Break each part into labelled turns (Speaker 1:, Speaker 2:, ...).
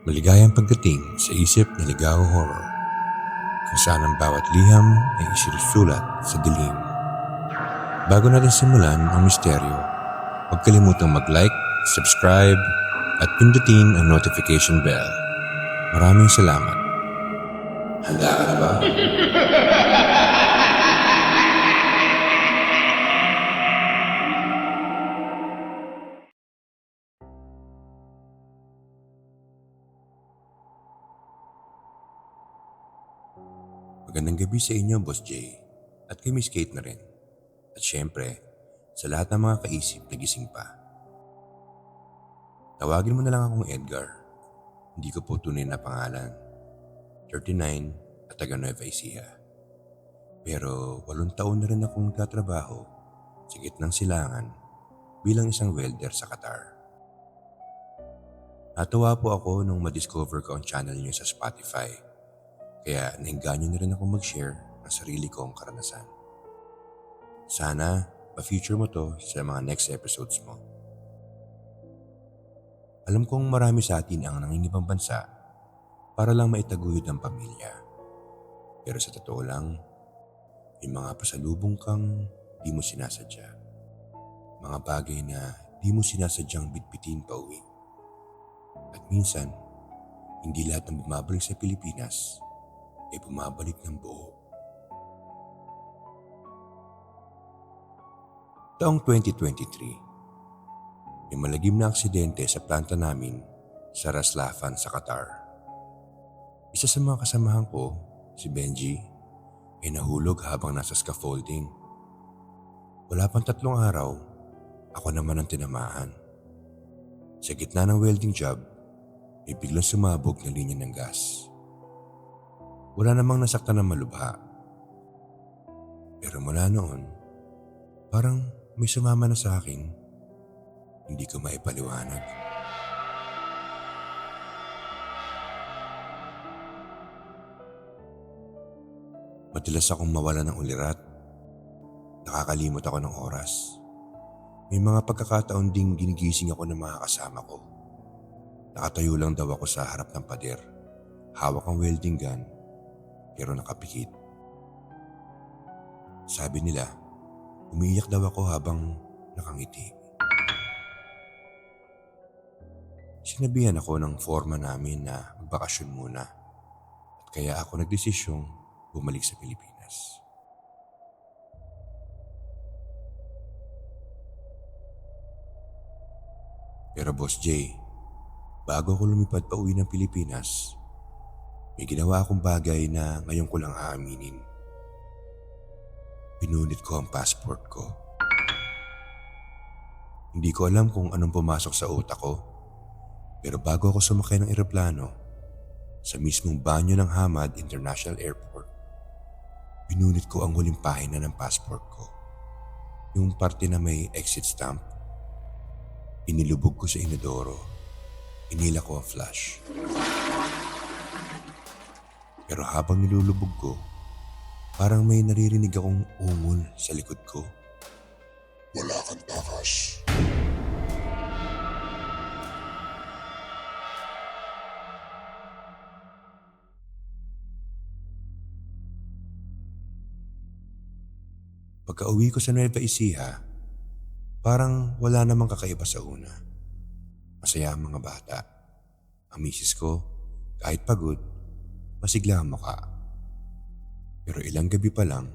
Speaker 1: Maligayang pagdating sa isip na ligaw horror kung saan ang bawat liham ay isinusulat sa dilim. Bago natin simulan ang misteryo, huwag kalimutang mag-like, subscribe, at pindutin ang notification bell. Maraming salamat. Handa ka na ba? Magandang gabi sa inyo, Boss Jay. At kay Miss Kate na rin. At syempre, sa lahat ng mga kaisip na gising pa. Tawagin mo na lang akong Edgar. Hindi ko po tunay na pangalan. 39 at taga Nueva Ecija. Pero walong taon na rin akong nagtatrabaho sa gitnang silangan bilang isang welder sa Qatar. Natuwa po ako nung madiscover ko ang channel niyo sa Spotify. Kaya nahinganyo na rin ako mag-share ng sarili kong karanasan. Sana pa-feature mo to sa mga next episodes mo. Alam kong marami sa atin ang nangingibang bansa para lang maitaguyod ang pamilya. Pero sa totoo lang, may mga pasalubong kang di mo sinasadya. Mga bagay na di mo sinasadyang bitbitin pa uwi. At minsan, hindi lahat ng bumabalik sa Pilipinas ay bumabalik ng buo. Taong 2023, may malagim na aksidente sa planta namin sa Raslafan sa Qatar. Isa sa mga kasamahan ko, si Benji, ay nahulog habang nasa scaffolding. Wala pang tatlong araw, ako naman ang tinamaan. Sa gitna ng welding job, may biglang sumabog na linya ng gas. Wala namang nasaktan ng malubha. Pero mula noon, parang may sumama na sa akin. Hindi ko maipaliwanag. Madalas akong mawala ng ulirat. Nakakalimot ako ng oras. May mga pagkakataon ding ginigising ako ng mga kasama ko. Nakatayo lang daw ako sa harap ng pader. Hawak ang welding gun pero nakapikit. Sabi nila, umiiyak daw ako habang nakangiti. Sinabihan ako ng forma namin na magbakasyon muna at kaya ako nagdesisyong bumalik sa Pilipinas. Pero Boss Jay, bago ako lumipad pa uwi ng Pilipinas, may ginawa akong bagay na ngayon ko lang aaminin. Pinunit ko ang passport ko. Hindi ko alam kung anong pumasok sa utak ko. Pero bago ako sumakay ng eroplano, sa mismong banyo ng Hamad International Airport, pinunit ko ang huling pahina ng passport ko. Yung parte na may exit stamp. Inilubog ko sa inodoro. Inila ko ang flash. Pero habang nilulubog ko, parang may naririnig akong ungol sa likod ko.
Speaker 2: Wala kang takas.
Speaker 1: Pagka uwi ko sa Nueva Ecija, parang wala namang kakaiba sa una. Masaya ang mga bata. Ang misis ko, kahit pagod, masigla ang. Pero ilang gabi pa lang,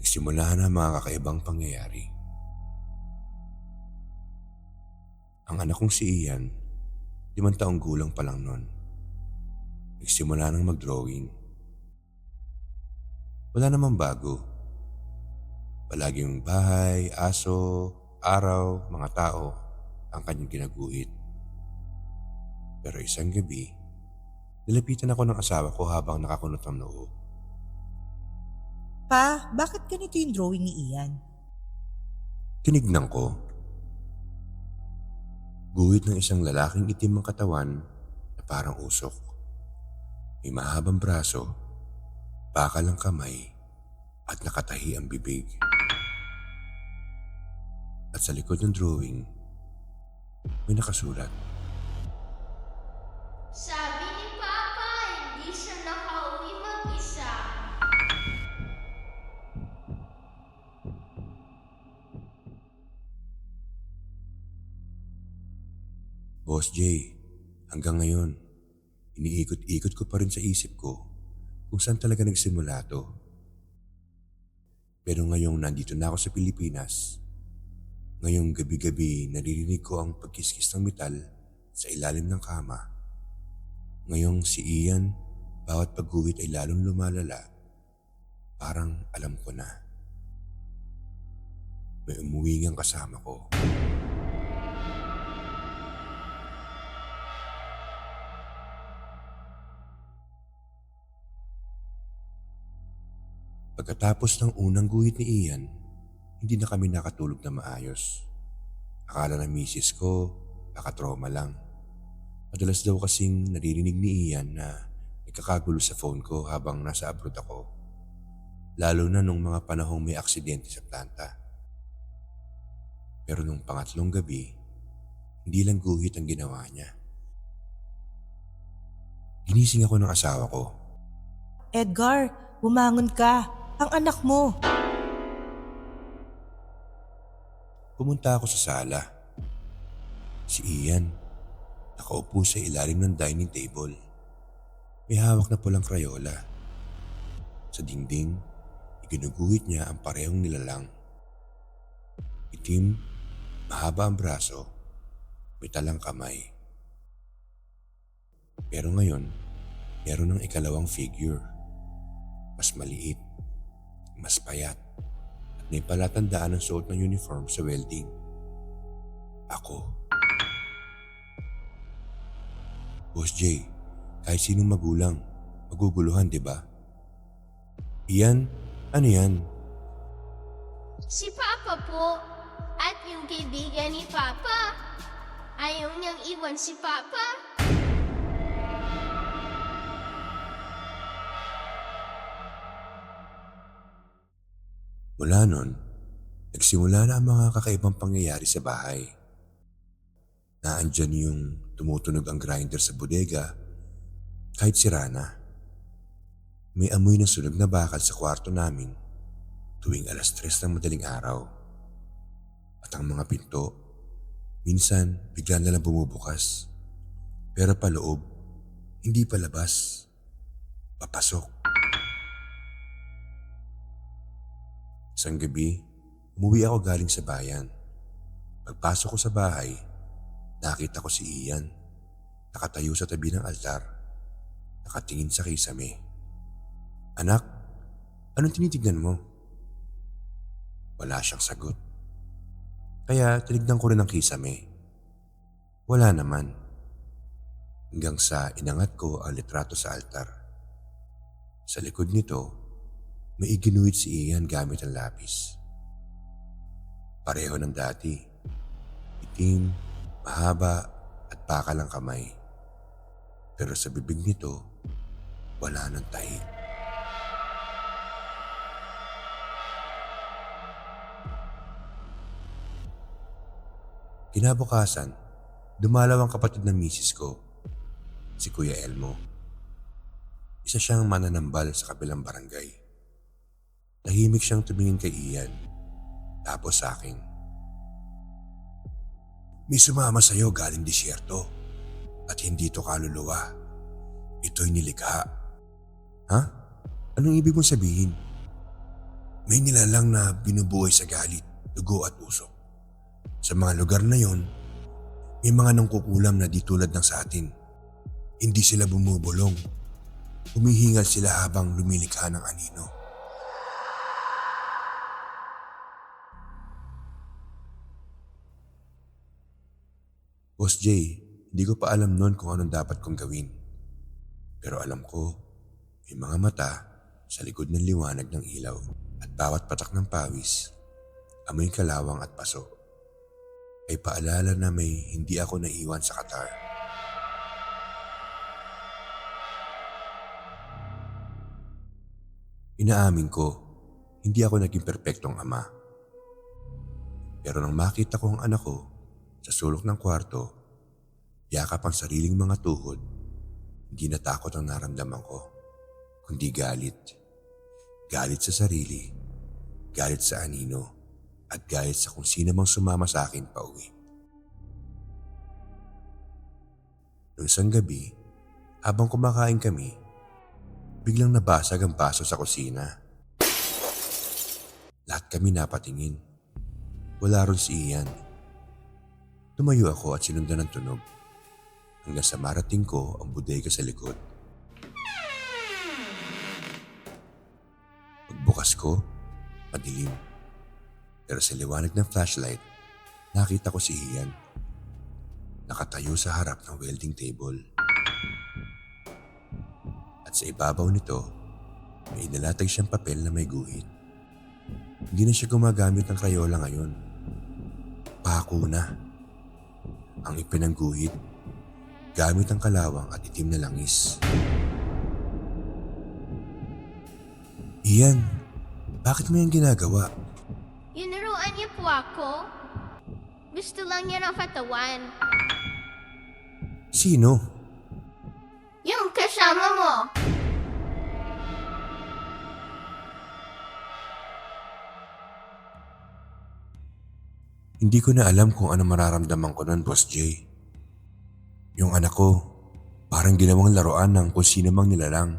Speaker 1: nagsimula na ang mga kakaibang pangyayari. Ang anak kong si Ian, limang taong gulang pa lang nun. Nagsimula nang mag-drawing. Wala namang bago. Palaging bahay, aso, araw, mga tao ang kanyang ginaguhit. Pero isang gabi, nilapitan ako ng asawa ko habang nakakunot ang noo.
Speaker 3: Pa, bakit ganito yung drawing ni Ian?
Speaker 1: Tinignan ko. Guhit ng isang lalaking itim ang katawan na parang usok. May mahabang braso, bakal ang kamay, at nakatahi ang bibig. At sa likod ng drawing, may nakasulat. Boss Jay, hanggang ngayon, iniikot-ikot ko pa rin sa isip ko kung saan talaga nagsimula to. Pero ngayong nandito na ako sa Pilipinas, ngayong gabi-gabi naririnig ko ang pagkiskis ng metal sa ilalim ng kama. Ngayong si Ian, bawat pagguhit ay lalong lumalala. Parang alam ko na. May umuwi ngang kasama ko. Pagkatapos ng unang guhit ni Ian, hindi na kami nakatulog na maayos. Akala ng misis ko, baka trauma lang. Madalas daw kasing naririnig ni Ian na nagkakagulo sa phone ko habang nasa abroad ako. Lalo na nung mga panahong may aksidente sa planta. Pero nung pangatlong gabi, hindi lang guhit ang ginawa niya. Ginising ako ng asawa ko.
Speaker 3: Edgar, bumangon ka. Ang anak mo.
Speaker 1: Pumunta ako sa sala. Si Ian, nakaupo sa ilalim ng dining table. May hawak na pulang krayola. Sa dingding, iginuguhit niya ang parehong nilalang. Itim, mahaba ang braso, may talang kamay. Pero ngayon, meron ng ikalawang figure. Mas maliit, mas payat, at may palatandaan ng suot ng uniform sa welding. Ako. Boss Jay, kahit sinong magulang, maguguluhan, di ba? Iyan, ano yan?
Speaker 4: Si Papa po. At yung kaibigan ni Papa. Ayaw niyang iwan si Papa.
Speaker 1: Mula nun, nagsimula na ang mga kakaibang pangyayari sa bahay. Naandyan yung tumutunog ang grinder sa bodega kahit sira na. May amoy ng sunog na bakal sa kwarto namin tuwing alas tres ng madaling araw. At ang mga pinto, minsan bigla na lang bumubukas. Pero paloob, hindi palabas. Papasok. Isang gabi, umuwi ako galing sa bayan. Pagpasok ko sa bahay, nakita ko si Ian. Nakatayo sa tabi ng altar. Nakatingin sa kisame. Anak, anong tinitignan mo? Wala siyang sagot. Kaya tinignan ko rin ang kisame. Wala naman. Hanggang sa inangat ko ang litrato sa altar. Sa likod nito, may iginuhit si Ian gamit ang lapis. Pareho ng dati. Itim, mahaba at bakal ang kamay. Pero sa bibig nito, wala nang tahi. Kinabukasan, dumalaw ang kapatid ng misis ko, si Kuya Elmo. Isa siyang mananambal sa kabilang barangay. Tahimik siyang tumingin kay Ian, tapos sa akin. May sumama sa'yo galing disyerto at hindi to kaluluwa. Ito'y nilikha. Ha? Anong ibig mong sabihin? May nilalang na binubuhay sa galit, dugo at usok. Sa mga lugar na yon, may mga nangkukulam na di tulad ng sa atin. Hindi sila bumubulong. Humihingal sila habang lumilikha ng anino. Boss Jay, hindi ko pa alam noon kung anong dapat kong gawin. Pero alam ko, may mga mata sa likod ng liwanag ng ilaw at bawat patak ng pawis, amoy kalawang at paso, ay paalala na may hindi ako naiwan sa Qatar. Inaamin ko, hindi ako naging perpektong ama. Pero nang makita ko ang anak ko sa sulok ng kwarto, yakap ang sariling mga tuhod, hindi natakot ang naramdaman ko, kundi galit. Galit sa sarili, galit sa anino, at galit sa kung sino mang sumama sa akin pa uwi. Noong isang gabi, habang kumakain kami, biglang nabasag ang baso sa kusina. Lahat kami napatingin. Wala ron si Ian. Tumayo ako at sinundan ng tunog. Hanggang sa marating ko ang bodega sa likod. Pagbukas ko, madilim. Pero sa liwanag ng flashlight, nakita ko si Ian. Nakatayo sa harap ng welding table. At sa ibabaw nito, may inalatag siyang papel na may guhit. Hindi na siya gumagamit ng Crayola ngayon. Pako na. Ang ipinangguhit, gamit ang kalawang at itim na langis. Ian, bakit mo yan ginagawa?
Speaker 4: Yinaruan niya po ako. Gusto lang niya ng fatawan.
Speaker 1: Sino? Hindi ko na alam kung ano mararamdaman ko noon, Boss J. Yung anak ko, parang ginawang laruan ng kung sino mang nilalang.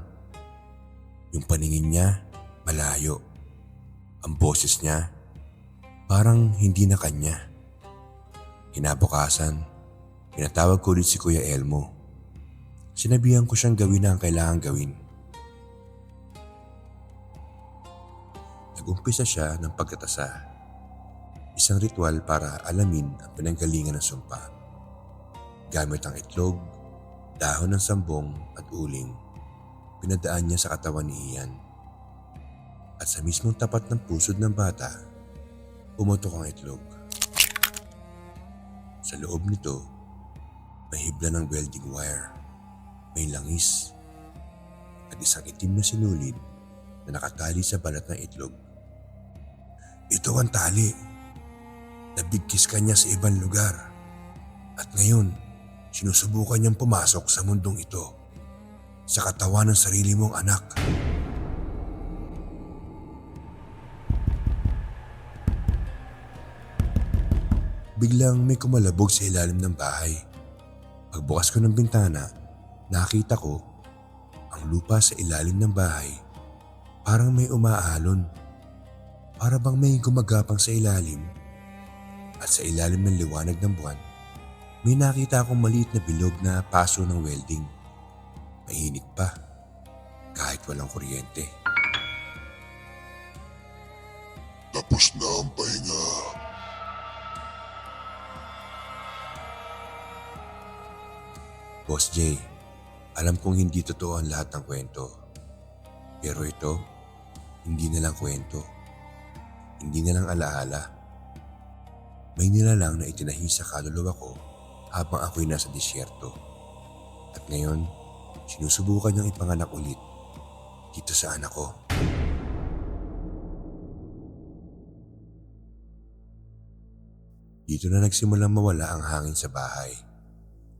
Speaker 1: Yung paningin niya, malayo. Ang boses niya, parang hindi na kanya. Kinabukasan, pinatawag ko ulit si Kuya Elmo. Sinabihan ko siyang gawin na ang kailangan gawin. Nagumpisa siya ng pagkatasa isang ritual para alamin ang pinanggalingan ng sumpa. Gamit ang itlog, dahon ng sambong at uling, pinadaan niya sa katawan ni Ian. At sa mismong tapat ng pusod ng bata, pumutok ang itlog. Sa loob nito, may hibla ng welding wire, may langis, at isang itim na sinulid na nakatali sa balat ng itlog. Ito ang tali Nabigkis ka niya sa ibang lugar. At ngayon, sinusubukan niyang pumasok sa mundong ito. Sa katawan ng sarili mong anak. Biglang may kumalabog sa ilalim ng bahay. Pagbukas ko ng bintana, nakita ko ang lupa sa ilalim ng bahay. Parang may umaalon. Para bang may gumagapang sa ilalim at sa ilalim ng liwanag ng buwan, may nakita akong maliit na bilog na paso ng welding. Mainit pa, kahit walang kuryente.
Speaker 2: Tapos na ang pahinga.
Speaker 1: Boss J, alam kong hindi totoo ang lahat ng kwento. Pero ito, hindi na lang kwento. Hindi na lang alaala. May nilalang na itinahi sa kaluluwa ko habang ako'y nasa disyerto. At ngayon, sinusubukan niyang ipanganak ulit dito sa anak ko. Dito na nagsimulang mawala ang hangin sa bahay.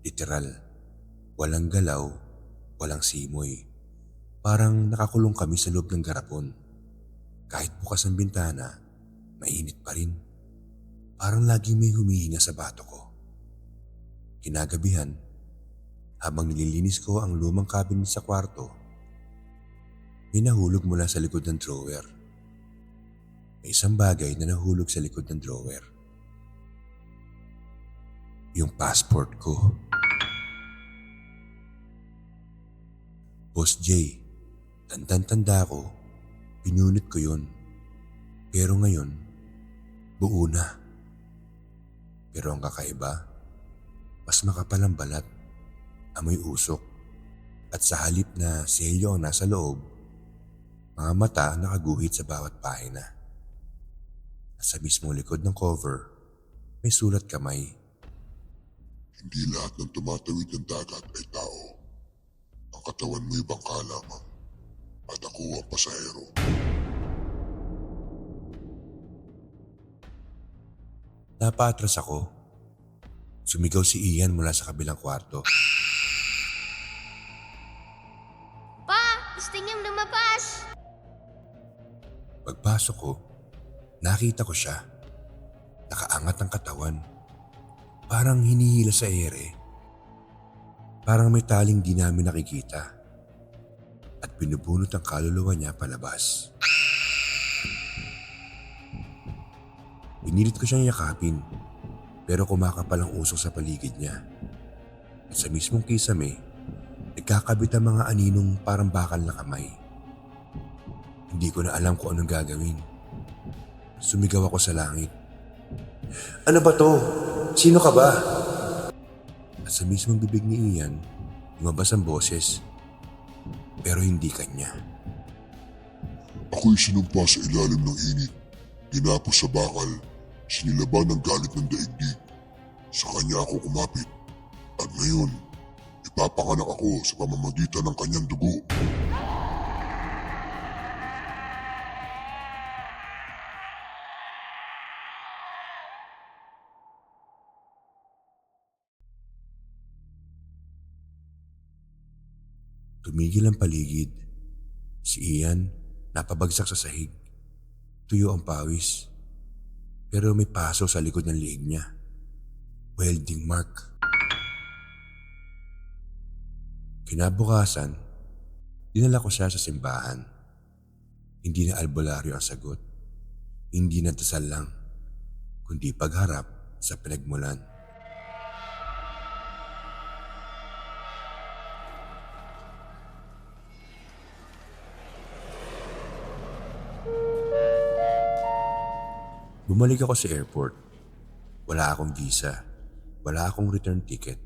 Speaker 1: Literal, walang galaw, walang simoy. Parang nakakulong kami sa loob ng garapon. Kahit bukas ang bintana, mainit pa rin. Parang laging may humihinga sa bato ko. Kinagabihan, habang nililinis ko ang lumang cabinet sa kwarto, may nahulog mula sa likod ng drawer. May isang bagay na nahulog sa likod ng drawer. Yung passport ko. Boss J, tandang-tanda ko, pinunit ko yun. Pero ngayon, buo na. Pero ang kakaiba, mas makapal ang balat, amoy usok, at sa halip na selyo ang nasa loob, mga mata nakaguhit sa bawat pahina. At sa mismong likod ng cover, may sulat kamay.
Speaker 2: Hindi lahat ng tumatawid ng dagat ay tao. Ang katawan mo ibang lamang. At ako ang pasahero.
Speaker 1: Napaatras ako. Sumigaw si Ian mula sa kabilang kwarto.
Speaker 4: Pa, gusto niyang lumabas.
Speaker 1: Pagpasok ko, nakita ko siya. Nakaangat ang katawan. Parang hinihila sa ere. Parang may taling di namin nakikita. At binubunot ang kaluluwa niya palabas. Pinilit ko siyang yakapin, pero kumakapal ang usok sa paligid niya. At sa mismong kisame, nagkakabit ang mga aninong parang bakal na kamay. Hindi ko na alam kung anong gagawin. Sumigaw ako sa langit. Ano ba to? Sino ka ba? At sa mismong bibig ni Ian, lumabas ang boses. Pero hindi kanya.
Speaker 2: Ako'y sinumpa sa ilalim ng init. Ginapos sa bakal. Sinilaban ng galit ng daigdig. Sa kanya ako kumapit. At ngayon, ipapanganak ako sa pamamagitan ng kanyang dugo.
Speaker 1: Tumigil ang paligid. Si Ian napabagsak sa sahig. Tuyo ang pawis. Pero may paso sa likod ng liig niya. Welding mark. Kinabukasan, dinala ko siya sa simbahan. Hindi na albularyo ang sagot. Hindi na dasal lang, kundi pagharap sa pinagmulan. Bumalik ako sa airport. Wala akong visa. Wala akong return ticket.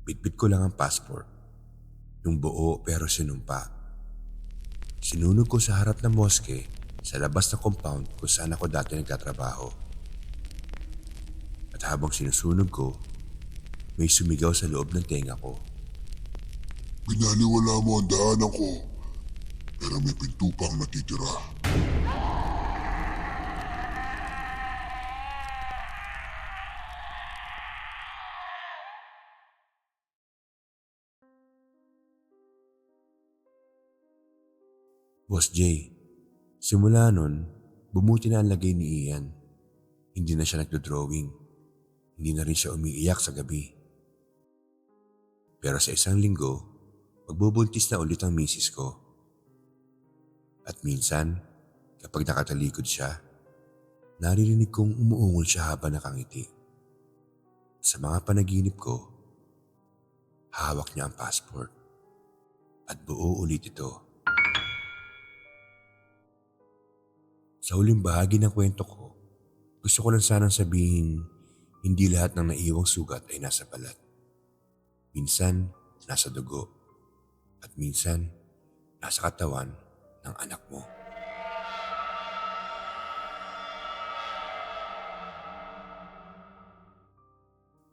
Speaker 1: Bitbit ko lang ang passport. Yung buo pero sinumpa. Sinunog ko sa harap ng moske sa labas ng compound kung saan ako dati nagtatrabaho. At habang sinusunog ko, may sumigaw sa loob ng tenga ko.
Speaker 2: Binaliwala mo ang daanan ko. Pero may pinto pang natitira.
Speaker 1: Boss J, simula nun, bumuti na ang lagay ni Ian. Hindi na siya nagdo-drawing. Hindi na rin siya umiiyak sa gabi. Pero sa isang linggo, magbubuntis na ulit ang misis ko. At minsan, kapag nakatalikod siya, naririnig kong umuungol siya habang nakangiti. Sa mga panaginip ko, hawak niya ang passport. At buo ulit ito. Sa huling bahagi ng kwento ko, gusto ko lang sanang sabihin hindi lahat ng naiwang sugat ay nasa balat. Minsan, nasa dugo. At minsan, nasa katawan ng anak mo.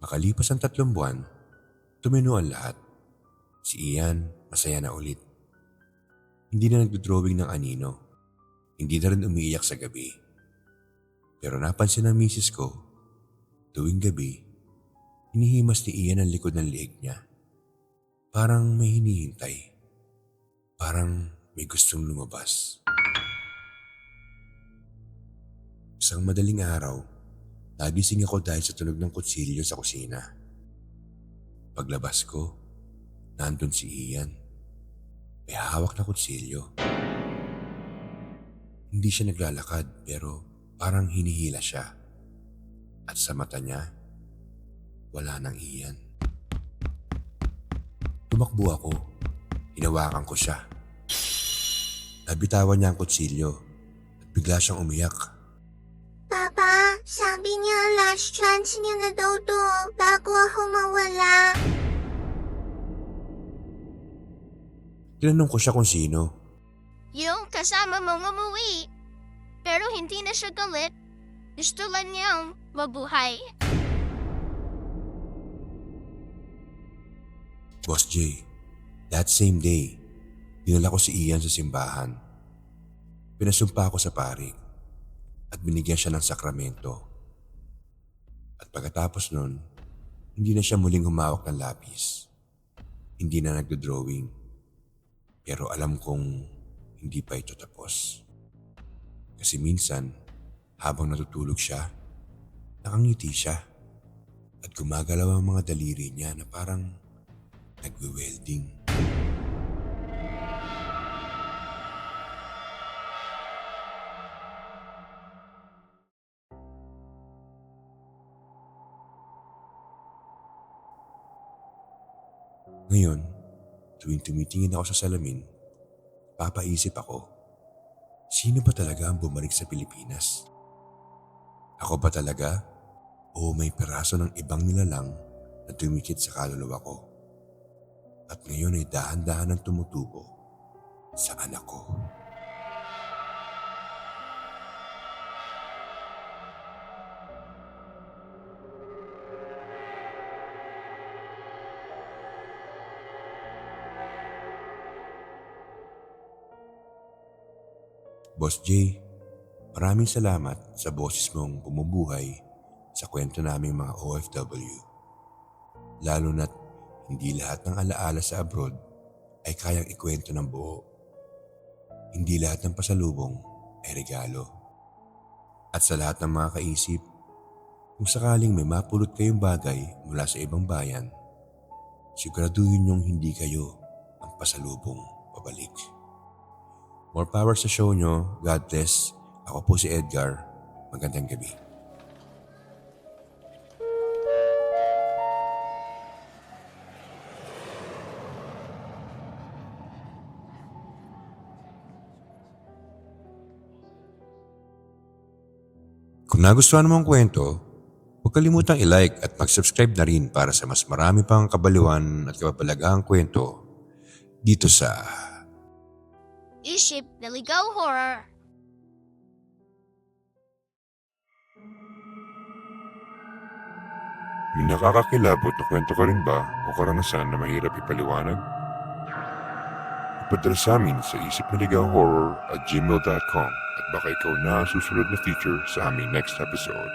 Speaker 1: Makalipas ang tatlong buwan, tumino ang lahat. Si Ian, masaya na ulit. Hindi na nagdodrawing ng anino. Hindi na rin umiiyak sa gabi. Pero napansin ng misis ko, tuwing gabi, hinihimas ni Ian ang likod ng liig niya. Parang may hinihintay. Parang may gustong lumabas. Isang madaling araw, nagising ako dahil sa tunog ng kutsilyo sa kusina. Paglabas ko, nandun si Ian. May hawak na kutsilyo. Hindi siya naglalakad pero parang hinihila siya. At sa mata niya, wala nang iyan. Tumakbo ako. Hinawakan ko siya. Nabitawan niya ang kutsilyo at bigla siyang umiyak.
Speaker 5: Papa, sabi niya last chance niya na daw to bago ako mawala.
Speaker 1: Tinanong ko siya kung sino.
Speaker 4: Yung kasama mong umuwi. Pero hindi na siya galit. Gusto lang niyang mabuhay.
Speaker 1: Boss J, that same day, dinala ko si Ian sa simbahan. Pinasumpa ako sa pari at binigyan siya ng sakramento. At pagkatapos nun, hindi na siya muling humawak ng lapis. Hindi na nagdo-drawing. Pero alam kong hindi pa ito tapos. Kasi minsan, habang natutulog siya, nakangiti siya at gumagalaw ang mga daliri niya na parang nagwe-welding. Ngayon, tuwing tumitingin ako sa salamin, papaisip ako, sino ba talaga ang bumalik sa Pilipinas? Ako ba talaga? O may peraso ng ibang nilalang na tumikit sa kaluluwa ko? At ngayon ay dahan-dahan ang tumutubo sa anak ko. Boss J, maraming salamat sa boses mong bumubuhay sa kwento naming mga OFW. Lalo na't hindi lahat ng alaala sa abroad ay kayang ikwento ng buo. Hindi lahat ng pasalubong ay regalo. At sa lahat ng mga kaisip, kung sakaling may mapulot kayong bagay mula sa ibang bayan, siguraduhin niyong hindi kayo ang pasalubong pabalik. More power sa show nyo. God bless. Ako po si Edgar. Magandang gabi. Kung nagustuhan mo ang kwento, huwag kalimutang i-like at mag-subscribe na rin para sa mas marami pang kabaliwan at kababalagahang kwento dito sa
Speaker 4: Isip Naligaw Horror.
Speaker 1: May nakakakilabot na kwento ka rin ba o karanasan na mahirap ipaliwanag? Ipadala sa amin sa isip na horror at gmail.com at baka ikaw na susunod na feature sa aming next episode.